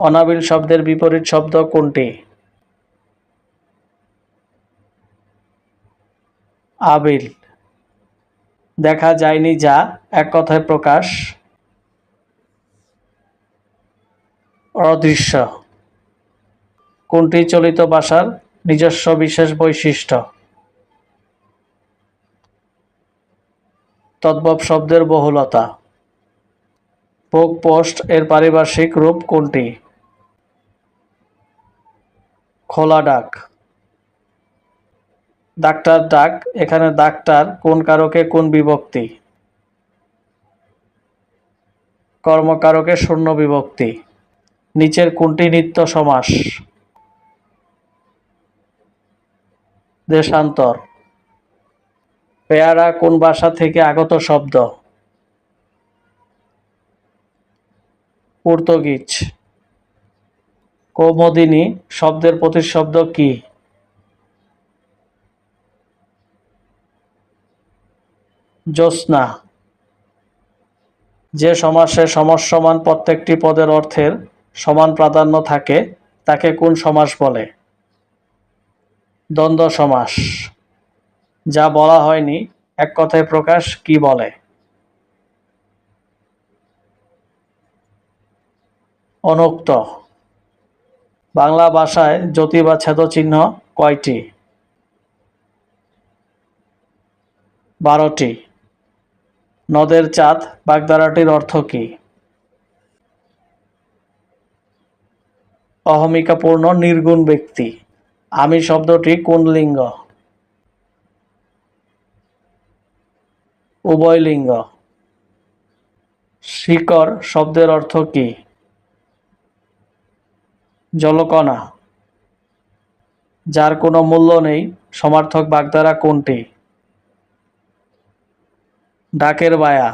অনাবিল শব্দের বিপরীত শব্দ কোনটি? আবিল। দেখা যায়নি যা এক কথায় প্রকাশ। অদৃশ্য। কোনটি চলিত ভাষার নিজস্ব বিশেষ বৈশিষ্ট্য? তদ্ভব শব্দের বহুলতা। পোক পোস্ট এর পারিভাষিক রূপ কোনটি? খোলা ডাক। ডাক্তার ডাক, এখানে ডাক্তার কোন কারকে, কোন বিভক্তি? কর্মকারকে শূন্য বিভক্তি। নিচের কোনটি নিত্য সমাস? দেশান্তর। পেয়ারা কোন ভাষা থেকে আগত শব্দ? পর্তুগিজ কৌমদিনী শব্দের প্রতিশব্দ কি? জ্যোৎস্না। যে সমাসে সমসমান প্রত্যেকটি পদের অর্থের সমান প্রাধান্য থাকে, তাকে কোন সমাস বলে? দ্বন্দ্ব সমাস। যা বলা হয়নি, এক কথায় প্রকাশ কি বলে? অনুক্ত। বাংলা ভাষায় জ্যোতি বা ছেদচিহ্ন কয়টি? বারোটি। নদের চাঁদ বাগধারাটির অর্থ কি? অহমিকাপূর্ণ নির্গুণ ব্যক্তি। আমি শব্দটি কোন লিঙ্গ? উভয় লিঙ্গ। শিকর শব্দের অর্থ কি? জলকণা যার কোনো মূল্য নেই সমার্থক বাগধারা কোনটি? ডাকের বায়া।